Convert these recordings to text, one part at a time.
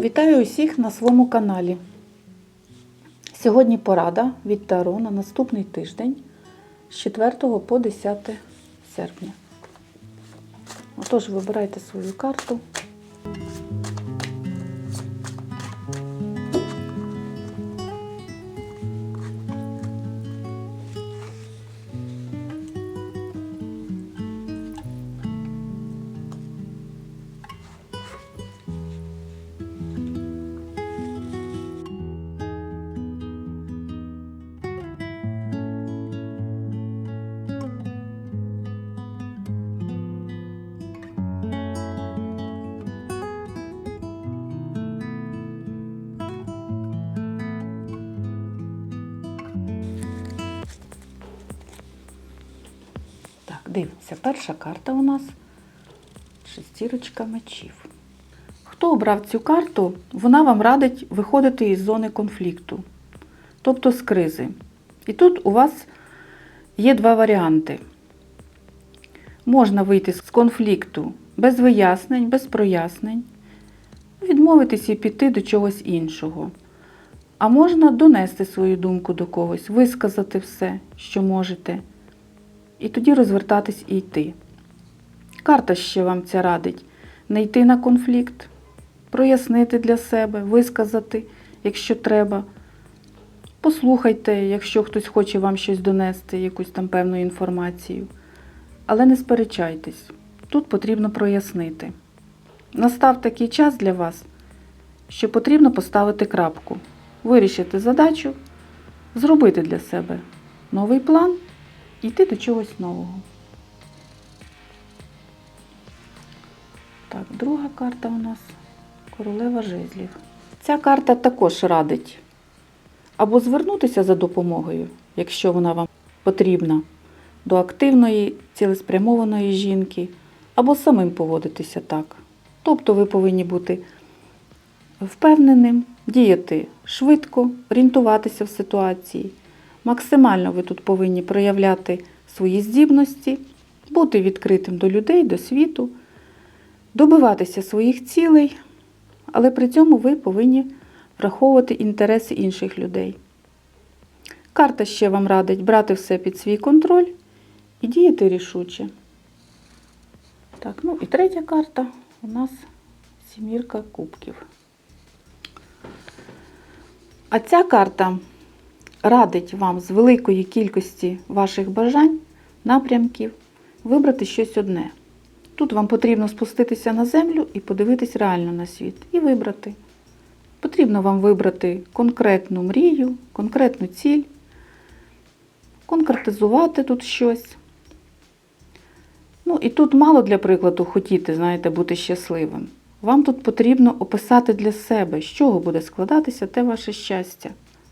Вітаю усіх на своєму каналі. Сьогодні порада від Таро на наступний тиждень з 4 по 10 серпня. Отож, вибирайте свою карту. Дивимося, перша карта у нас шестірочка мечів. Хто обрав цю карту, вона вам радить виходити із зони конфлікту, тобто з кризи. І тут у вас є два варіанти. Можна вийти з конфлікту без вияснень, без прояснень, відмовитися і піти до чогось іншого. А можна донести свою думку до когось, висказати все, що можете, і тоді розвертатись і йти. Карта ще вам ця радить не йти на конфлікт, прояснити для себе, висказати, якщо треба. Послухайте, якщо хтось хоче вам щось донести, якусь там певну інформацію. Але не сперечайтесь, тут потрібно прояснити. Настав такий час для вас, що потрібно поставити крапку, вирішити задачу, зробити для себе новий план йти до чогось нового. Так, друга карта у нас королева жезлів. Ця карта також радить або звернутися за допомогою, якщо вона вам потрібна, до активної, цілеспрямованої жінки, або самим поводитися так. Тобто ви повинні бути впевненим, діяти швидко, орієнтуватися в ситуації. Максимально ви тут повинні проявляти свої здібності, бути відкритим до людей, до світу, добиватися своїх цілей, але при цьому ви повинні враховувати інтереси інших людей. Карта ще вам радить брати все під свій контроль і діяти рішуче. Так, ну і третя карта у нас сімірка кубків. А ця карта радить вам з великої кількості ваших бажань, напрямків вибрати щось одне. Тут вам потрібно спуститися на землю і подивитись реально на світ, і вибрати. Потрібно вам вибрати конкретну мрію, конкретну ціль, конкретизувати тут щось. Ну, і тут мало для прикладу хотіти, знаєте, бути щасливим. Вам тут потрібно описати для себе, з чого буде складатися те ваше щастя.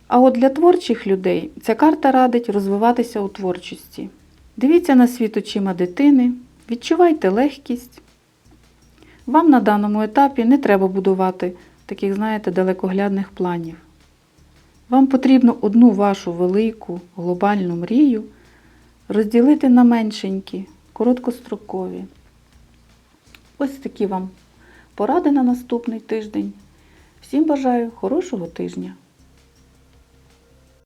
А от для творчих людей ця карта радить розвиватися у творчості. Дивіться на світ очима дитини, відчувайте легкість. Вам на даному етапі не треба будувати таких, знаєте, далекоглядних планів. Вам потрібно одну вашу велику глобальну мрію розділити на меншенькі, короткострокові. Ось такі вам поради на наступний тиждень. Всім бажаю хорошого тижня!